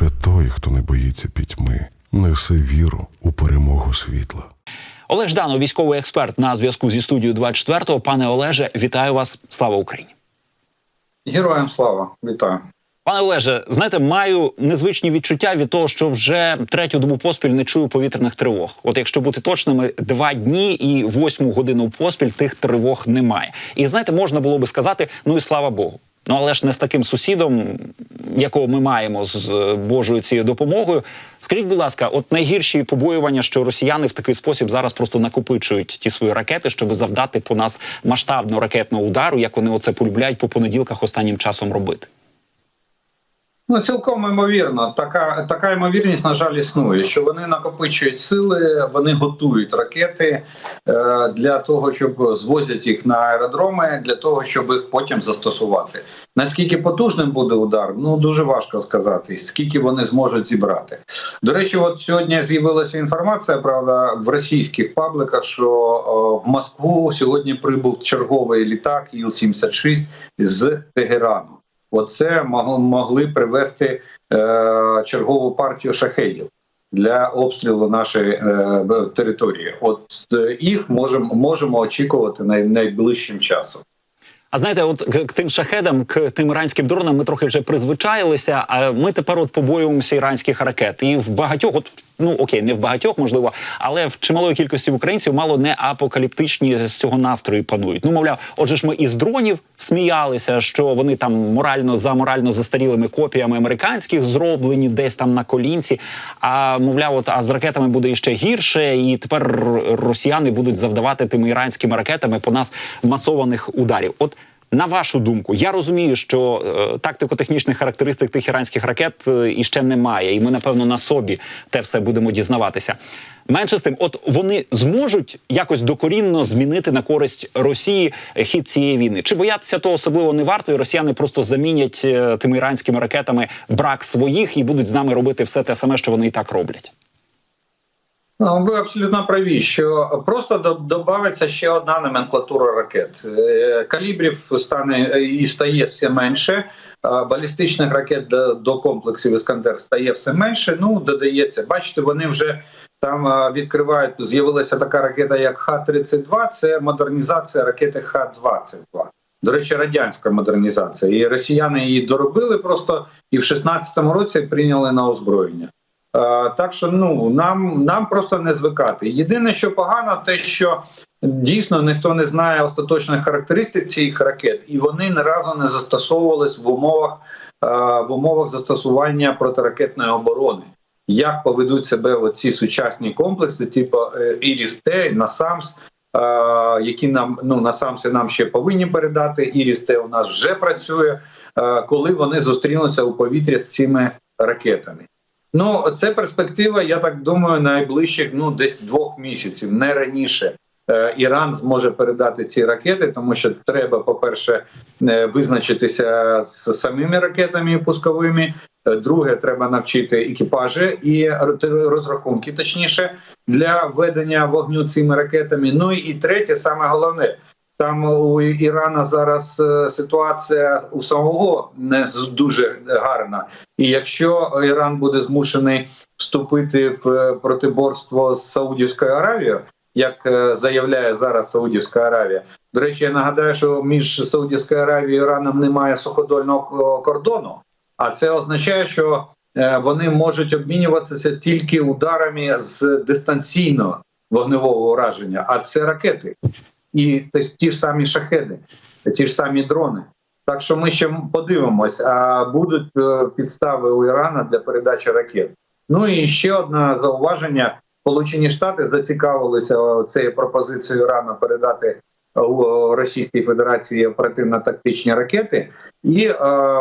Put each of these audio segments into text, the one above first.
Лише той, хто не боїться пітьми, несе віру у перемогу світла. Олег Жданов, військовий експерт на зв'язку зі студією 24 Пане Олеже, вітаю вас. Слава Україні. Героям слава, вітаю. Пане Олеже, знаєте, маю незвичні відчуття від того, що вже третю добу поспіль не чую повітряних тривог. От якщо бути точними, два дні і восьму годину поспіль тих тривог немає. І знаєте, можна було би сказати, ну і слава Богу. Ну але ж не з таким сусідом, якого ми маємо з е, Божою цією допомогою. Скажіть, будь ласка, от найгірші побоювання, що росіяни в такий спосіб зараз просто накопичують ті свої ракети, щоб завдати по нас масштабного ракетного удару, як вони оце полюбляють по понеділках останнім часом робити. Ну, цілком ймовірно, така така ймовірність, на жаль, існує. Що вони накопичують сили, вони готують ракети е, для того, щоб звозять їх на аеродроми, для того, щоб їх потім застосувати. Наскільки потужним буде удар, ну дуже важко сказати, скільки вони зможуть зібрати. До речі, от сьогодні з'явилася інформація, правда, в російських пабликах, що о, в Москву сьогодні прибув черговий літак Іл-76 з Тегерану. Оце могли привести е, чергову партію шахедів для обстрілу нашої е, території. От е, їх можемо можемо очікувати най, найближчим часом. А знаєте, от к тим шахедам, к тим іранським дронам ми трохи вже призвичаїлися. А ми тепер от побоюємося іранських ракет. І в багатьох, от ну окей, не в багатьох, можливо, але в чималої кількості українців мало не апокаліптичні з цього настрою панують. Ну, мовляв, отже ж ми із дронів сміялися, що вони там морально за морально застарілими копіями американських зроблені десь там на колінці. А мовляв, от а з ракетами буде іще гірше, і тепер росіяни будуть завдавати тими іранськими ракетами по нас масованих ударів. От на вашу думку, я розумію, що е, тактико-технічних характеристик тих іранських ракет е, іще немає, і ми напевно на собі те все будемо дізнаватися. Менше з тим, от вони зможуть якось докорінно змінити на користь Росії хід цієї війни. Чи боятися того особливо не варто, і росіяни просто замінять е, тими іранськими ракетами брак своїх і будуть з нами робити все те саме, що вони і так роблять. Ну, Ви абсолютно праві, що просто додається ще одна номенклатура ракет. Е, калібрів стане е, і стає все менше. Балістичних ракет до комплексів Іскандер стає все менше. Ну додається. Бачите, вони вже там відкривають. З'явилася така ракета, як Х-32. Це модернізація ракети Х-22. До речі, радянська модернізація. І росіяни її доробили просто і в 16-му році прийняли на озброєння. Так що ну нам нам просто не звикати. Єдине, що погано, те, що дійсно ніхто не знає остаточних характеристик цих ракет, і вони не разу не застосовувались в умовах в умовах застосування протиракетної оборони. Як поведуть себе оці сучасні комплекси, типу е, Іріс-Т, Насамс, які нам ну Насамси нам ще повинні передати. Іріс-Т у нас вже працює, коли вони зустрінуться у повітрі з цими ракетами. Ну, це перспектива, я так думаю, найближчих ну десь двох місяців, не раніше. Е, Іран зможе передати ці ракети, тому що треба, по-перше, е, визначитися з самими ракетами пусковими. Е, друге, треба навчити екіпажі і розрахунки, точніше, для ведення вогню цими ракетами. Ну і третє, саме головне, там у Ірана зараз е, ситуація у самого не дуже гарна, і якщо Іран буде змушений вступити в протиборство з Саудівською Аравією, як е, заявляє зараз Саудівська Аравія, до речі, я нагадаю, що між Саудівською Аравією і Іраном немає суходольного кордону, а це означає, що е, вони можуть обмінюватися тільки ударами з дистанційного вогневого ураження, а це ракети і ті ж самі шахеди, ті ж самі дрони. Так що ми ще подивимось, а будуть е, підстави у Ірана для передачі ракет. Ну і ще одне зауваження: Сполучені Штати зацікавилися цією пропозицією Ірану передати Російській Федерації оперативно-тактичні ракети і е,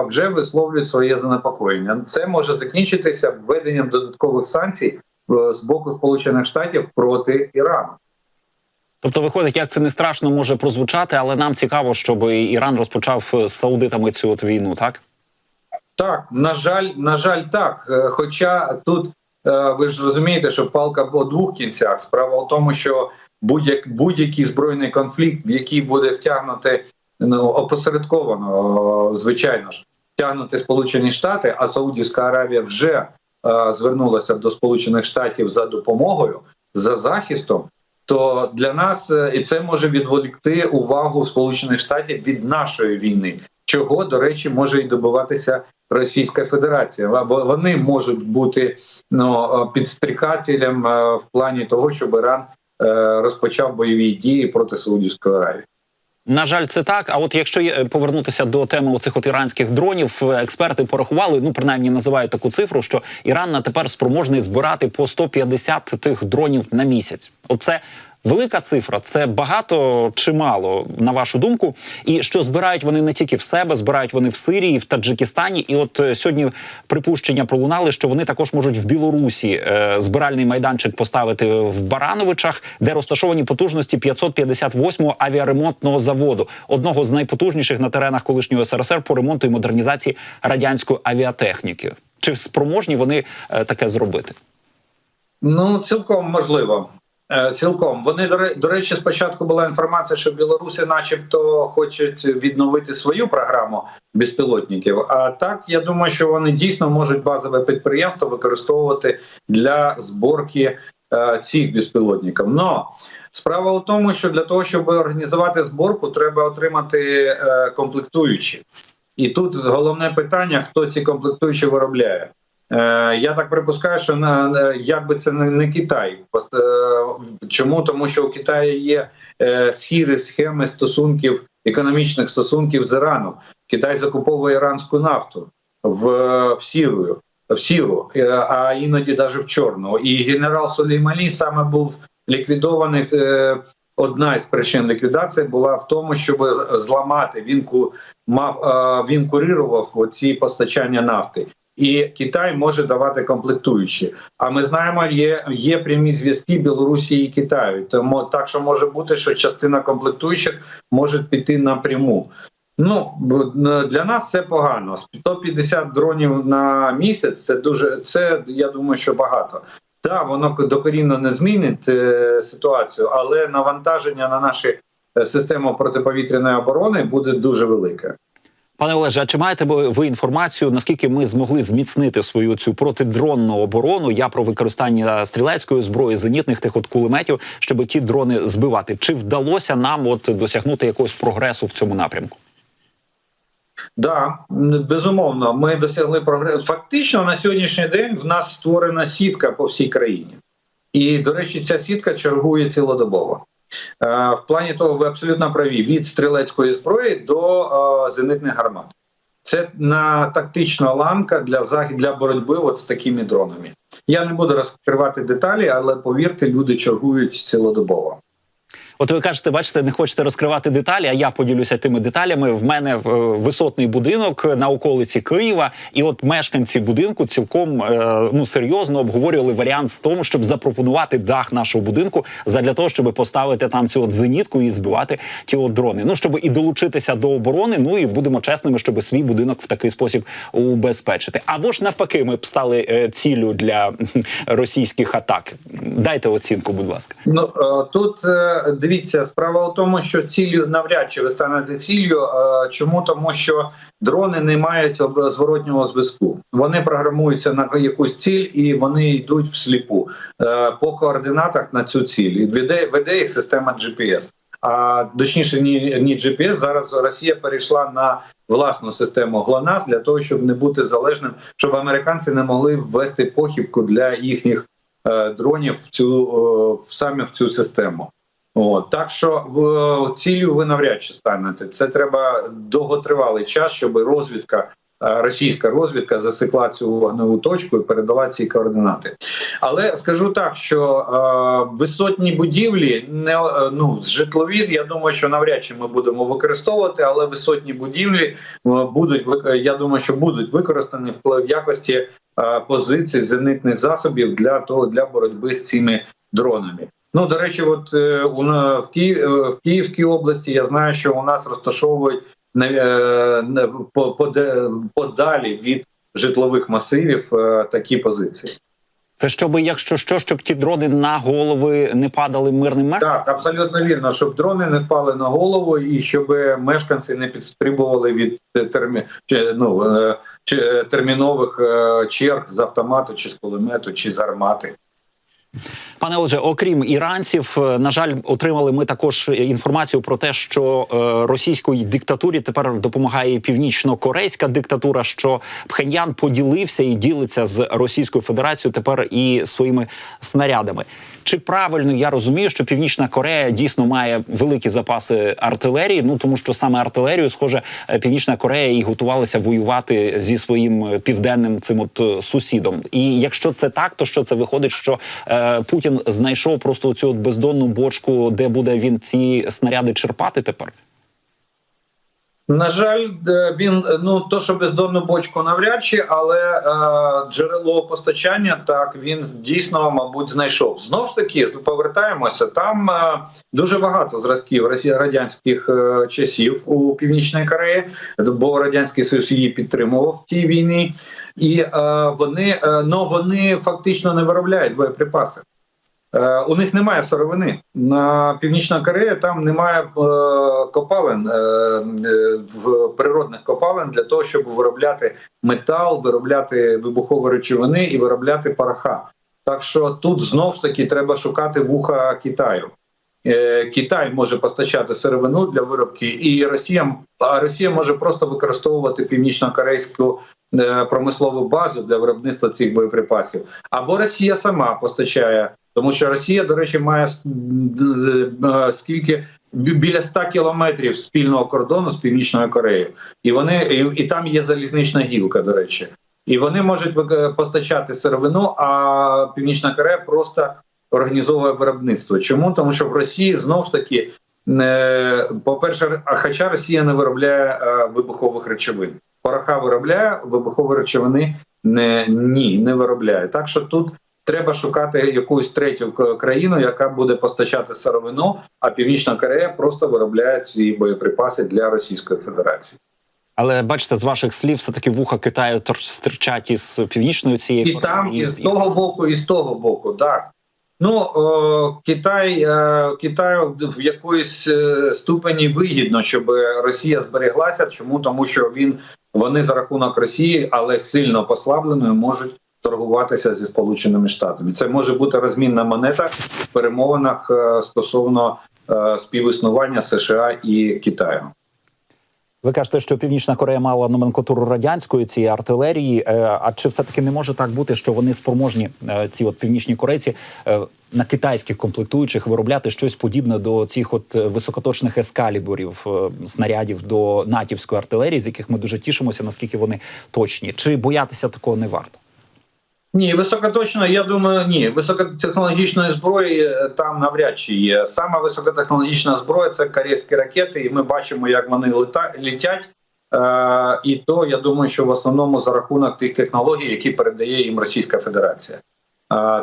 вже висловлюють своє занепокоєння. Це може закінчитися введенням додаткових санкцій е, з боку Сполучених Штатів проти Ірану. Тобто, виходить, як це не страшно може прозвучати, але нам цікаво, щоб Іран розпочав з саудитами цю от війну, так? Так, на жаль, на жаль, так. Е, хоча тут е, ви ж розумієте, що палка по двох кінцях. Справа в тому, що будь-який будь збройний конфлікт, в який буде втягнути ну, опосередковано, звичайно ж, тягнути Сполучені Штати, а Саудівська Аравія вже е, звернулася до Сполучених Штатів за допомогою за захистом. То для нас е, і це може відволікти увагу Сполучених Штатів від нашої війни, чого до речі може і добиватися Російська Федерація. Во- Вони можуть бути ну, е, підстрікателем е, в плані того, щоб Іран розпочав бойові дії проти Саудівської Аравії. На жаль, це так. А от якщо є- повернутися до теми оцих от іранських дронів, е, експерти порахували, ну принаймні називають таку цифру, що Іран на тепер спроможний збирати по 150 тих дронів на місяць. Оце велика цифра, це багато чи мало, на вашу думку. І що збирають вони не тільки в себе, збирають вони в Сирії, в Таджикистані. І от е, сьогодні припущення пролунали, що вони також можуть в Білорусі е, збиральний майданчик поставити в Барановичах, де розташовані потужності 558-го авіаремонтного заводу, одного з найпотужніших на теренах колишнього СРСР по ремонту і модернізації радянської авіатехніки. Чи спроможні вони е, таке зробити? Ну, цілком можливо. Е, Цілком вони до речі, спочатку була інформація, що білоруси, начебто, хочуть відновити свою програму безпілотників. А так я думаю, що вони дійсно можуть базове підприємство використовувати для зборки е, цих безпілотників. Но справа у тому, що для того, щоб організувати зборку, треба отримати е, комплектуючі. І тут головне питання: хто ці комплектуючі виробляє. Е, Я так припускаю, що на як би це не, Китай. Е, Чому? Тому що у Китаї є е, схіри схеми стосунків економічних стосунків з Іраном. Китай закуповує іранську нафту в, сірую. В сіру, а іноді навіть в чорну. І генерал Сулеймалі саме був ліквідований. Одна із причин ліквідації була в тому, щоб зламати. Він ку мав він курирував ці постачання нафти і Китай може давати комплектуючі. А ми знаємо, є, є прямі зв'язки Білорусі і Китаю. Тому так що може бути, що частина комплектуючих може піти напряму. Ну для нас це погано. 150 дронів на місяць. Це дуже це. Я думаю, що багато. Так, воно докорінно не змінить е, ситуацію, але навантаження на наші е, систему протиповітряної оборони буде дуже велике. Пане Олеже, а чи маєте ви інформацію, наскільки ми змогли зміцнити свою цю протидронну оборону? Я про використання стрілецької зброї, зенітних тих от кулеметів, щоб ті дрони збивати? Чи вдалося нам от досягнути якогось прогресу в цьому напрямку? Да, безумовно, ми досягли прогресу. Фактично на сьогоднішній день в нас створена сітка по всій країні, і до речі, ця сітка чергує цілодобово. Е, В плані того, ви абсолютно праві від стрілецької зброї до е, зенитних гармат. Це на тактична ланка для захід для боротьби от з такими дронами. Я не буду розкривати деталі, але повірте, люди чергують цілодобово. От ви кажете, бачите, не хочете розкривати деталі, а я поділюся тими деталями. В мене е, висотний будинок на околиці Києва, і от мешканці будинку цілком е, ну серйозно обговорювали варіант з тому, щоб запропонувати дах нашого будинку задля того, щоб поставити там цю от зенітку і збивати ті от дрони. Ну щоб і долучитися до оборони. Ну і будемо чесними, щоб свій будинок в такий спосіб убезпечити. Або ж навпаки, ми б стали е, ціллю для російських атак. Дайте оцінку, будь ласка. Ну тут дивіться, справа у тому, що ціллю навряд чи ви станете ціллю. Е, Чому тому, що дрони не мають зворотнього зв'язку. Вони програмуються на якусь ціль і вони йдуть всліпу е, по координатах на цю ціль. І веде, веде їх система GPS. А точніше, ні, ні GPS, зараз Росія перейшла на власну систему ГЛОНАСС для того, щоб не бути залежним, щоб американці не могли ввести похибку для їхніх е, дронів в цю е, саме в цю систему. От так що в цілю ви навряд чи станете. Це треба довготривалий час, щоб розвідка. е, Російська розвідка засекла цю вогневу точку і передала ці координати. Але скажу так, що е, висотні будівлі не е, ну житлові. Я думаю, що навряд чи ми будемо використовувати, але висотні будівлі е, будуть я думаю, що будуть використані в якості е, позицій зенитних засобів для того для боротьби з цими дронами. Ну до речі, от е, у в, Ки, е, в Київській області я знаю, що у нас розташовують е, подалі від житлових масивів такі позиції. Це щоб, якщо що, щоб ті дрони на голови не падали мирним мешканцям? Так, абсолютно вірно, щоб дрони не впали на голову і щоб мешканці не підстрибували від термі... ну, термінових черг з автомату, чи з кулемету, чи з гармати. Пане Олеже, окрім іранців, е, на жаль, отримали ми також інформацію про те, що е, російської диктатурі тепер допомагає північно-корейська диктатура. Що Пхеньян поділився і ділиться з Російською Федерацією тепер і своїми снарядами. Чи правильно я розумію, що Північна Корея дійсно має великі запаси артилерії? Ну тому що саме артилерію, схоже, е, Північна Корея і готувалася воювати зі своїм південним цим от сусідом. І якщо це так, то що це виходить, що е, Путін знайшов просто цю от бездонну бочку, де буде він ці снаряди черпати тепер? На жаль, е, він е, ну то, що бездонну бочку навряд чи, але е, джерело постачання так він дійсно, мабуть, знайшов. Знов ж таки, повертаємося. Там е, дуже багато зразків радянських е, часів у Північній Кореї, бо радянський Союз її підтримував в тій війні, і е, вони е, ну вони фактично не виробляють боєприпаси. Е, У них немає сировини на Північна Корея. Там немає е, копалин е, в природних копалин для того, щоб виробляти метал, виробляти вибухові речовини і виробляти пороха. Так що тут знов ж таки треба шукати вуха Китаю. Китай може постачати сировину для виробки, і Росія а Росія може просто використовувати північно-корейську промислову базу для виробництва цих боєприпасів. Або Росія сама постачає, тому що Росія, до речі, має е, скільки біля 100 кілометрів спільного кордону з північною Кореєю, і вони і, і там є залізнична гілка. До речі, і вони можуть вик- постачати сировину, а Північна Корея просто організовує виробництво. Чому тому, що в Росії знов ж таки, е, по-перше, хоча Росія не виробляє е, вибухових речовин, пороха виробляє вибухові речовини не ні, не виробляє. Так що тут треба шукати якусь третю країну, яка буде постачати сировину, а Північна Корея просто виробляє ці боєприпаси для Російської Федерації. Але бачите, з ваших слів, все таки вуха Китаю стирчать із північної цієї І там, і з того боку, і з того боку, так. Ну, о, Китай, е, Китаю в якоїсь е, ступені вигідно, щоб Росія збереглася. Чому? Тому що він вони за рахунок Росії, але сильно послабленою, можуть торгуватися зі Сполученими Штатами. Це може бути розмінна монета в перемовинах е, стосовно е, співіснування США і Китаю. Ви кажете, що Північна Корея мала номенклатуру радянської цієї артилерії. Е, А чи все таки не може так бути, що вони спроможні ці от північні корейці на китайських комплектуючих виробляти щось подібне до цих от високоточних ескалібурів, е, снарядів до натівської артилерії, з яких ми дуже тішимося, наскільки вони точні? Чи боятися такого не варто? Ні, високоточно, я думаю, ні. Високотехнологічної зброї е, там навряд чи є. Саме високотехнологічна зброя це корейські ракети, і ми бачимо, як вони літять. Е, і то я думаю, що в основному за рахунок тих технологій, які передає їм Російська Федерація.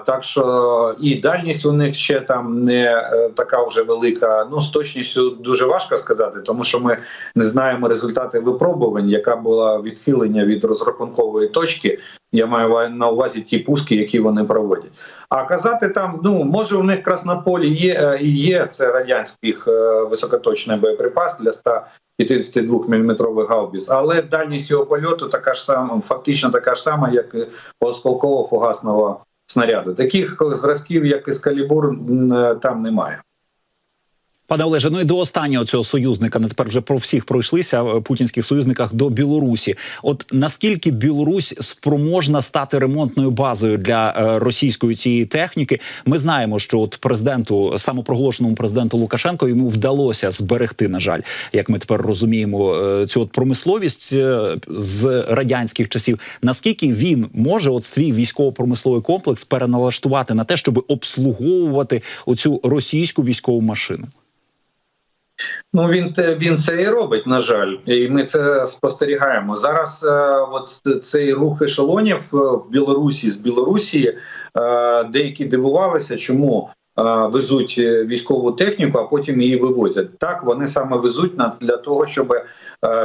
Так що і дальність у них ще там не е, така вже велика. Ну з точністю дуже важко сказати, тому що ми не знаємо результати випробувань, яка була відхилення від розрахункової точки. Я маю на увазі ті пуски, які вони проводять. А казати там, ну може у них краснополі є е, і є це радянських е, високоточний боєприпас для 152 мм гаубіц, але дальність його польоту така ж сама, фактично така ж сама, як у осколково-фугасного снаряду. Таких зразків, як Ескалібур, е, там немає. Пане Олеже, ну і до останнього цього союзника, не тепер вже про всіх пройшлися е, путінських союзниках до Білорусі. От наскільки Білорусь спроможна стати ремонтною базою для е, російської цієї техніки? Ми знаємо, що от президенту, самопроголошеному президенту Лукашенко, йому вдалося зберегти, на жаль, як ми тепер розуміємо, е, цю от промисловість з радянських часів. Наскільки він може от свій військово-промисловий комплекс переналаштувати на те, щоб обслуговувати оцю російську військову машину? Ну він він це і робить, на жаль, і ми це спостерігаємо зараз. е, От цей рух ешелонів е, в Білорусі з Білорусі е, деякі дивувалися, чому везуть військову техніку, а потім її вивозять. Так вони саме везуть на для того, щоб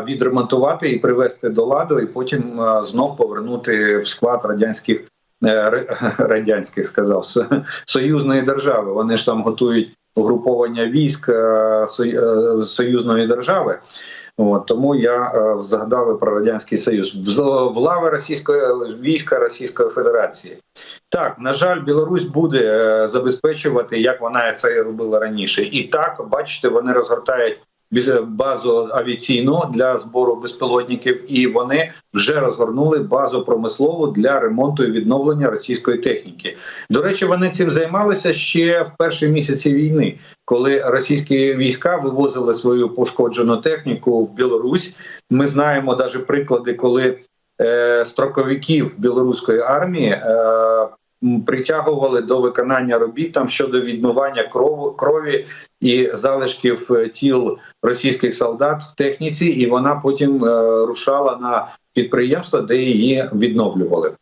відремонтувати і привести до ладу, і потім знов повернути в склад радянських радянських сказав союзної держави. Вони ж там готують угруповання військ е, е, союзної держави. От, тому я е, згадав про радянський союз в, лави російської війська Російської Федерації. Так, на жаль, Білорусь буде забезпечувати, як вона це робила раніше. І так, бачите, вони розгортають базу авіаційну для збору безпілотників, і вони вже розгорнули базу промислову для ремонту і відновлення російської техніки. До речі, вони цим займалися ще в перші місяці війни, коли російські війська вивозили свою пошкоджену техніку в Білорусь. Ми знаємо навіть приклади, коли е, строковиків білоруської армії е, притягували до виконання робіт там щодо відмивання крові, крові і залишків е, тіл російських солдат в техніці, і вона потім е, рушала на підприємства, де її відновлювали.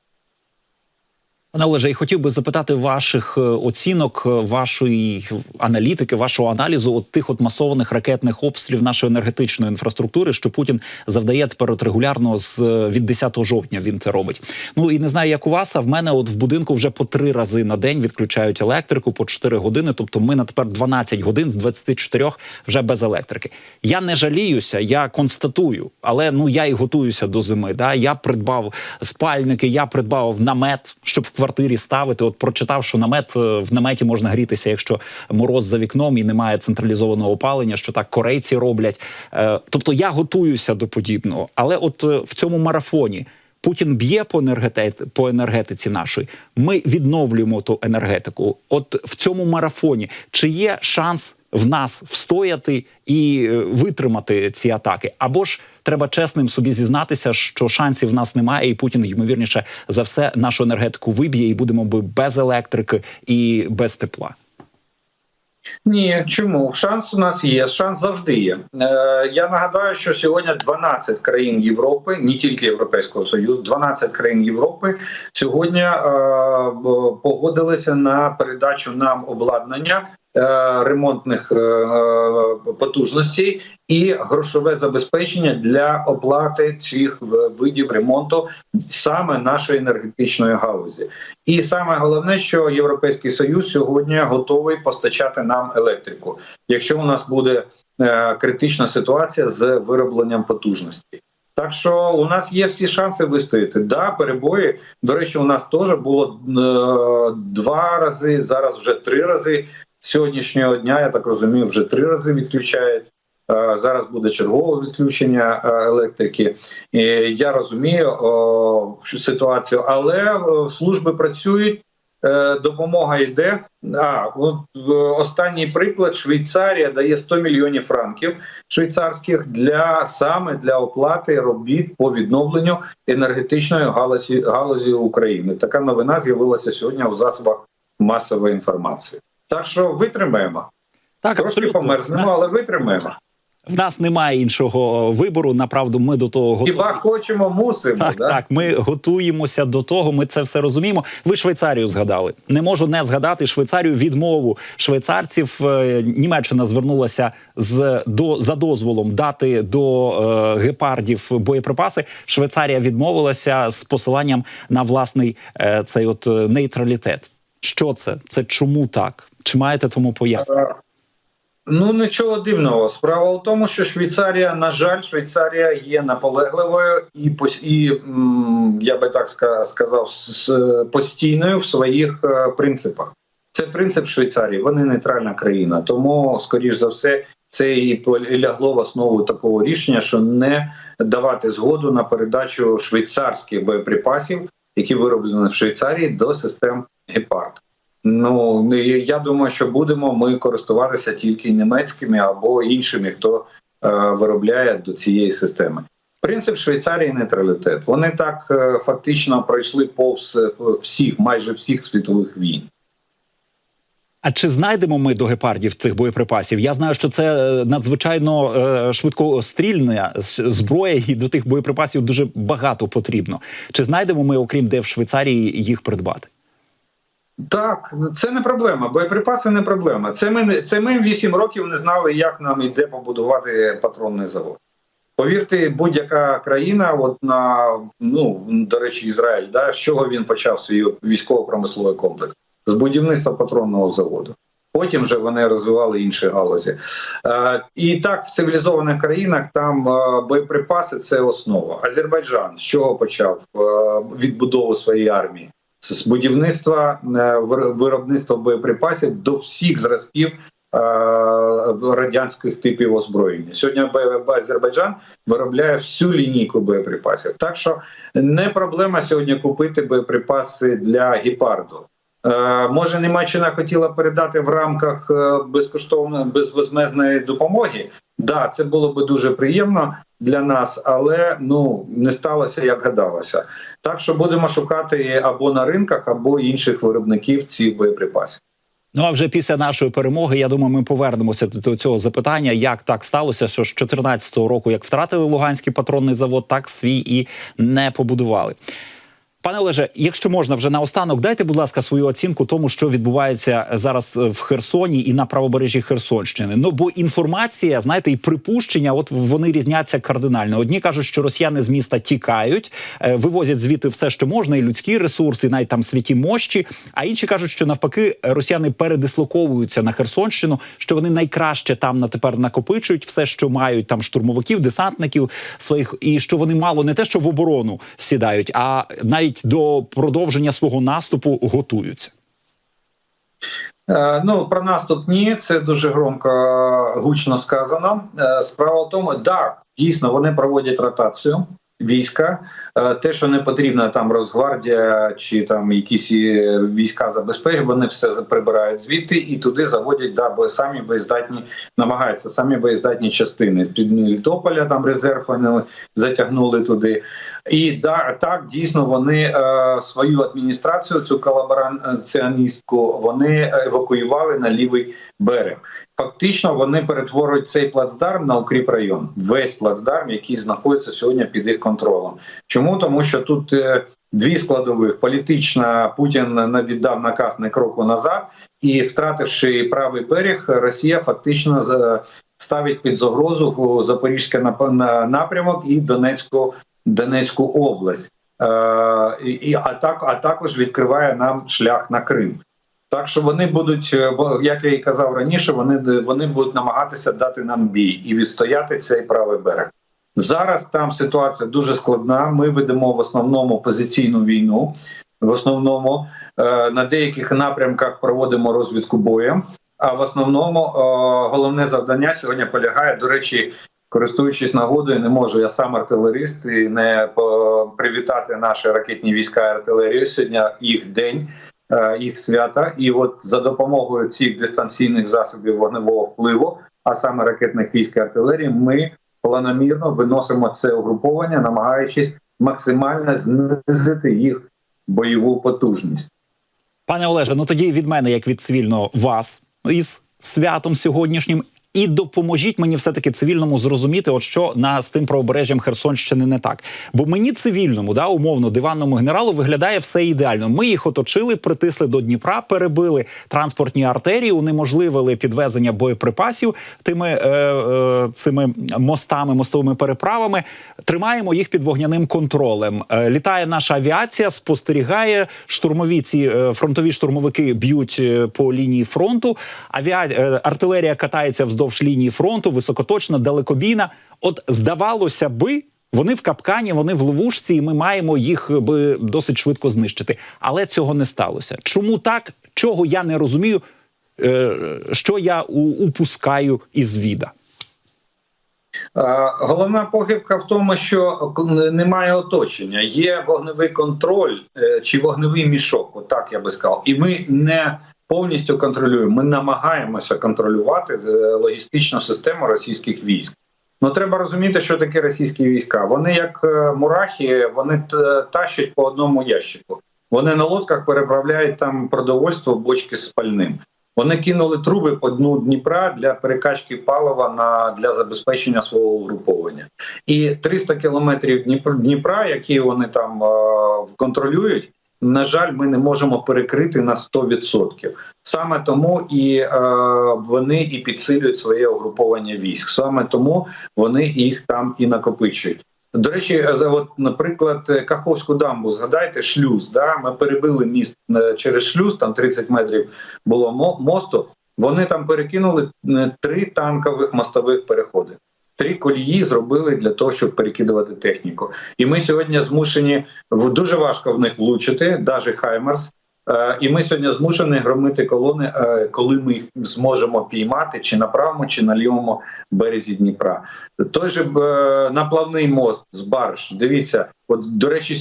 Пане Олеже, і хотів би запитати ваших е, оцінок, е, вашої аналітики, вашого аналізу от тих от масованих ракетних обстрілів нашої енергетичної інфраструктури, що Путін завдає тепер от регулярно з е, від 10 жовтня. Він це робить. Ну і не знаю, як у вас, а в мене от в будинку вже по три рази на день відключають електрику по 4 години. Тобто, ми на тепер 12 годин з 24 вже без електрики. Я не жаліюся, я констатую, але ну я і готуюся до зими. Да? Я придбав спальники, я придбав намет, щоб квартирі ставити. От прочитав, що намет е, в наметі можна грітися, якщо мороз за вікном і немає централізованого опалення, що так корейці роблять. Е, Тобто я готуюся до подібного, але от е, в цьому марафоні. Путін б'є по енергетиці, по енергетиці нашої. Ми відновлюємо ту енергетику. От в цьому марафоні чи є шанс в нас встояти і е, витримати ці атаки? Або ж треба чесним собі зізнатися, що шансів в нас немає, і Путін ймовірніше за все нашу енергетику виб'є, і будемо би без електрики і без тепла. Ні, чому шанс у нас є? Шанс завжди є. Е, я нагадаю, що сьогодні 12 країн Європи, не тільки Європейського союзу, 12 країн Європи сьогодні е, погодилися на передачу нам обладнання. Е, Ремонтних е, е, потужностей і грошове забезпечення для оплати цих видів ремонту саме нашої енергетичної галузі. І саме головне, що Європейський Союз сьогодні готовий постачати нам електрику, якщо у нас буде критична ситуація з виробленням потужності. Так що у нас є всі шанси вистояти. Да, перебої. До речі, у нас теж було е, два рази, зараз вже три рази. Сьогоднішнього дня, я так розумію, вже три рази відключають. Е, Зараз буде чергове відключення е, електрики. Я розумію ситуацію, але е, служби працюють, допомога йде. А от останній приклад: Швейцарія дає 100 мільйонів франків швейцарських для саме для оплати робіт по відновленню енергетичної галузі галузі України. Така новина з'явилася сьогодні у засобах масової інформації. Так що витримаємо. Так, Трошки померзнемо, але витримаємо. В нас немає іншого вибору. Направду, ми до того готові. Хіба хочемо, мусимо. Так, да? так, ми готуємося до того. Ми це все розуміємо. Ви Швейцарію згадали. Не можу не згадати Швейцарію відмову швейцарців. Е, Німеччина звернулася з до за дозволом дати до е, гепардів боєприпаси. Швейцарія відмовилася з посиланням на власний е, цей от е, нейтралітет. Що це? Це чому так? Чи маєте тому пояснення? Ну нічого дивного. Справа в тому, що Швейцарія, на жаль, Швейцарія є наполегливою і і я би так сказав, постійною в своїх е, принципах. Це принцип Швейцарії. Вони нейтральна країна. Тому, скоріш за все, це і лягло в основу такого рішення, що не давати згоду на передачу швейцарських боєприпасів, які вироблені в Швейцарії, до систем Гепард. Ну я думаю, що будемо ми користуватися тільки німецькими або іншими, хто е, виробляє до цієї системи. Принцип Швейцарії нейтралітет. Вони так е, фактично пройшли повз е, всіх, майже всіх світових війн. А чи знайдемо ми до гепардів цих боєприпасів? Я знаю, що це е, надзвичайно е, швидкострільна зброя, і до тих боєприпасів дуже багато потрібно. Чи знайдемо ми, окрім де в Швейцарії, їх придбати? Так, це не проблема. Боєприпаси не проблема. Це ми це ми 8 років не знали, як нам і де побудувати патронний завод. Повірте, будь-яка країна, от на ну до речі, Ізраїль, да, з чого він почав свій військово-промисловий комплекс з будівництва патронного заводу. Потім вже вони розвивали інші галузі. Е, і так в цивілізованих країнах там е, боєприпаси це основа. Азербайджан з чого почав е, відбудову своєї армії? З будівництва е, виробництва боєприпасів до всіх зразків е, радянських типів озброєння. Сьогодні Азербайджан виробляє всю лінійку боєприпасів. Так що не проблема сьогодні купити боєприпаси для гепарду. Е, Може, Німеччина хотіла передати в рамках безкоштовної безвозмезної допомоги. Да, це було би дуже приємно для нас, але ну не сталося як гадалося. Так що будемо шукати або на ринках, або інших виробників цих боєприпасів. Ну а вже після нашої перемоги, я думаю, ми повернемося до цього запитання, як так сталося, що з 2014 року, як втратили Луганський патронний завод, так свій і не побудували. Пане Олеже, якщо можна вже наостанок, дайте, будь ласка, свою оцінку тому, що відбувається зараз е, в Херсоні і на правобережжі Херсонщини. Ну бо інформація, знаєте, і припущення, от вони різняться кардинально. Одні кажуть, що росіяни з міста тікають, е, вивозять звідти все, що можна, і людські ресурси, і навіть там святі мощі. А інші кажуть, що навпаки росіяни передислоковуються на Херсонщину, що вони найкраще там на тепер накопичують все, що мають там штурмовиків, десантників своїх, і що вони мало не те, що в оборону сідають, а навіть до продовження свого наступу готуються. Е, Ну про наступ ні, це дуже громко е, гучно сказано. Е, Справа в тому, так, дійсно вони проводять ротацію війська. Те, що не потрібно там Росгвардія чи там якісь війська забезпечують, вони все прибирають звідти і туди заводять да, бо самі боєздатні, намагаються самі боєздатні частини. Під Мелітополя там резерв вони затягнули туди. І да, так дійсно вони е, свою адміністрацію, цю колабораціоністку, вони евакуювали на лівий берег. Фактично вони перетворюють цей плацдарм на укріпрайон. Весь плацдарм, який знаходиться сьогодні під їх контролем. Чому тому, що тут е, дві складових: політична Путін віддав наказ на кроку назад, і втративши правий берег, Росія фактично е, ставить під загрозу Запорізький на- напрямок і Донецьку Донецьку область. Е, і, а, так, а також відкриває нам шлях на Крим. Так що вони будуть, е, як я і казав раніше, вони, вони будуть намагатися дати нам бій і відстояти цей правий берег. Зараз там ситуація дуже складна. Ми ведемо в основному позиційну війну. В основному е, на деяких напрямках проводимо розвідку боєм. А в основному е, головне завдання сьогодні полягає. До речі, користуючись нагодою, не можу. Я сам артилерист і не привітати наші ракетні війська і артилерію. Сьогодні їх день, е, їх свята. І от за допомогою цих дистанційних засобів вогневого впливу, а саме ракетних військ і артилерії, ми планомірно виносимо це угруповання, намагаючись максимально знизити їх бойову потужність. Пане Олеже, ну тоді від мене, як від цивільного, вас із святом сьогоднішнім. І допоможіть мені все таки цивільному зрозуміти, от що на з тим правобережжям Херсонщини не так. Бо мені цивільному, да, умовно, диванному генералу виглядає все ідеально. Ми їх оточили, притисли до Дніпра, перебили транспортні артерії, унеможливили підвезення боєприпасів тими е, е, цими мостами, мостовими переправами. Тримаємо їх під вогняним контролем. Е, літає наша авіація, спостерігає штурмові ці е, фронтові штурмовики б'ють е, по лінії фронту. Авіа... е, артилерія катається вздовж лінії фронту, високоточна, далекобійна. От здавалося би. Вони в капкані, вони в ловушці, і ми маємо їх е, би досить швидко знищити. Але цього не сталося. Чому так? Чого я не розумію, е, що я упускаю із віда? Е, Головна похибка в тому, що немає оточення. Є вогневий контроль чи вогневий мішок, отак я би сказав. І ми не повністю контролюємо. Ми намагаємося контролювати е, логістичну систему російських військ. Ну треба розуміти, що таке російські війська. Вони як е, мурахи, вони тащать по одному ящику. Вони на лодках переправляють там продовольство, бочки з спальним. Вони кинули труби по дну Дніпра для перекачки палива на для забезпечення свого угруповання. І 300 кілометрів Дніпра, які вони там е, контролюють, на жаль, ми не можемо перекрити на 100%. Саме тому і е, вони і підсилюють своє угруповання військ. Саме тому вони їх там і накопичують. До речі, за- от, наприклад, е, Каховську дамбу, згадайте шлюз. Да? Ми перебили міст е, через шлюз, там 30 метрів було мо- мосту. Вони там перекинули е, три танкових мостових переходи. Три колії зробили для того, щоб перекидувати техніку. І ми сьогодні змушені в дуже важко в них влучити, навіть Хаймарс. Е, І ми сьогодні змушені громити колони, е, коли ми їх зможемо піймати чи на правому, чи на лівому березі Дніпра. Той же е, наплавний мост з барж. Дивіться, от до речі,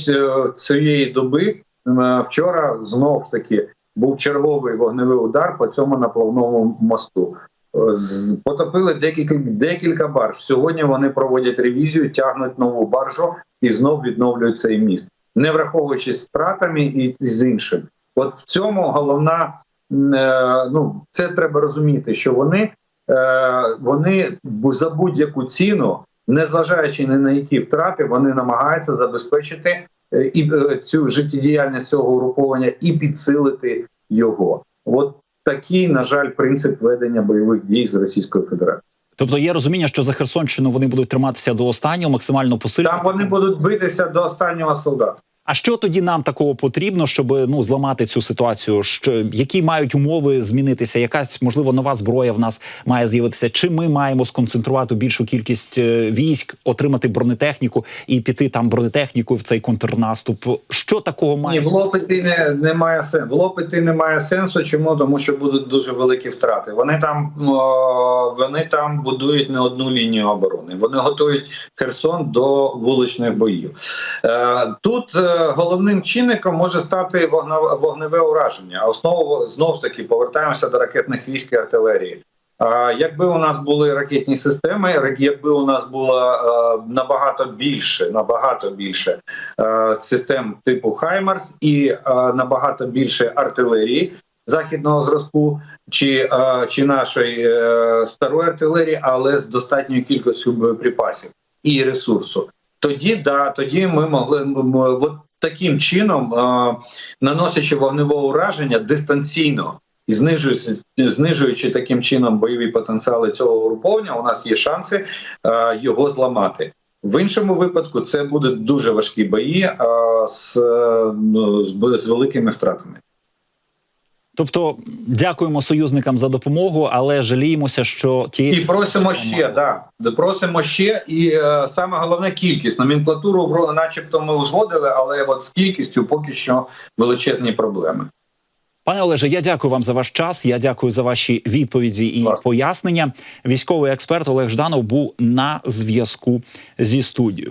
цієї доби вчора знов таки був черговий вогневий удар по цьому наплавному мосту. Потопили декілька декілька барж. Сьогодні вони проводять ревізію, тягнуть нову баржу і знов відновлюють цей міст, не враховуючи стратами і, з іншим. От в цьому головна е, ну це треба розуміти, що вони, е, вони за будь-яку ціну, незважаючи ні на які втрати, вони намагаються забезпечити е, і цю життєдіяльність цього угруповання і підсилити його. От такий, на жаль, принцип ведення бойових дій з Російською Федерацією. Тобто є розуміння, що за Херсонщину вони будуть триматися до останнього, максимально посилювати. Там вони будуть битися до останнього солдата. А що тоді нам такого потрібно, щоб ну зламати цю ситуацію? Що які мають умови змінитися? Якась можливо нова зброя в нас має з'явитися? Чи ми маємо сконцентрувати більшу кількість е, військ, отримати бронетехніку і піти там бронетехнікою в цей контрнаступ? Що такого Ні, має в лопеті не, немає сенсу. В немає сенсу. Чому? Тому що будуть дуже великі втрати. Вони там о, вони там будують не одну лінію оборони. Вони готують Херсон до вуличних боїв. Е, тут е, головним чинником може стати вогневе, ураження. А основу знов ж таки повертаємося до ракетних військ і артилерії. Якби у нас були ракетні системи, якби у нас було е, набагато більше, набагато більше е, систем типу Хаймарс і е, набагато більше артилерії західного зразку, чи, чи нашої старої артилерії, але з достатньою кількістю боєприпасів і ресурсу. Тоді да, тоді ми могли от таким чином, наносячи вогневе ураження дистанційно і знижуючи, знижуючи таким чином бойові потенціали цього угруповання, у нас є шанси його зламати. В іншому випадку це будуть дуже важкі бої е, з, ну, з, з великими втратами. Тобто, дякуємо союзникам за допомогу, але жаліємося, що І ті просимо ще, да просимо ще, і е, саме головне кількість. Номенклатуру начебто ми узгодили, але от з кількістю поки що величезні проблеми. Пане Олеже, я дякую вам за ваш час. Я дякую за ваші відповіді і Клас. пояснення. Військовий експерт Олег Жданов був на зв'язку зі студією.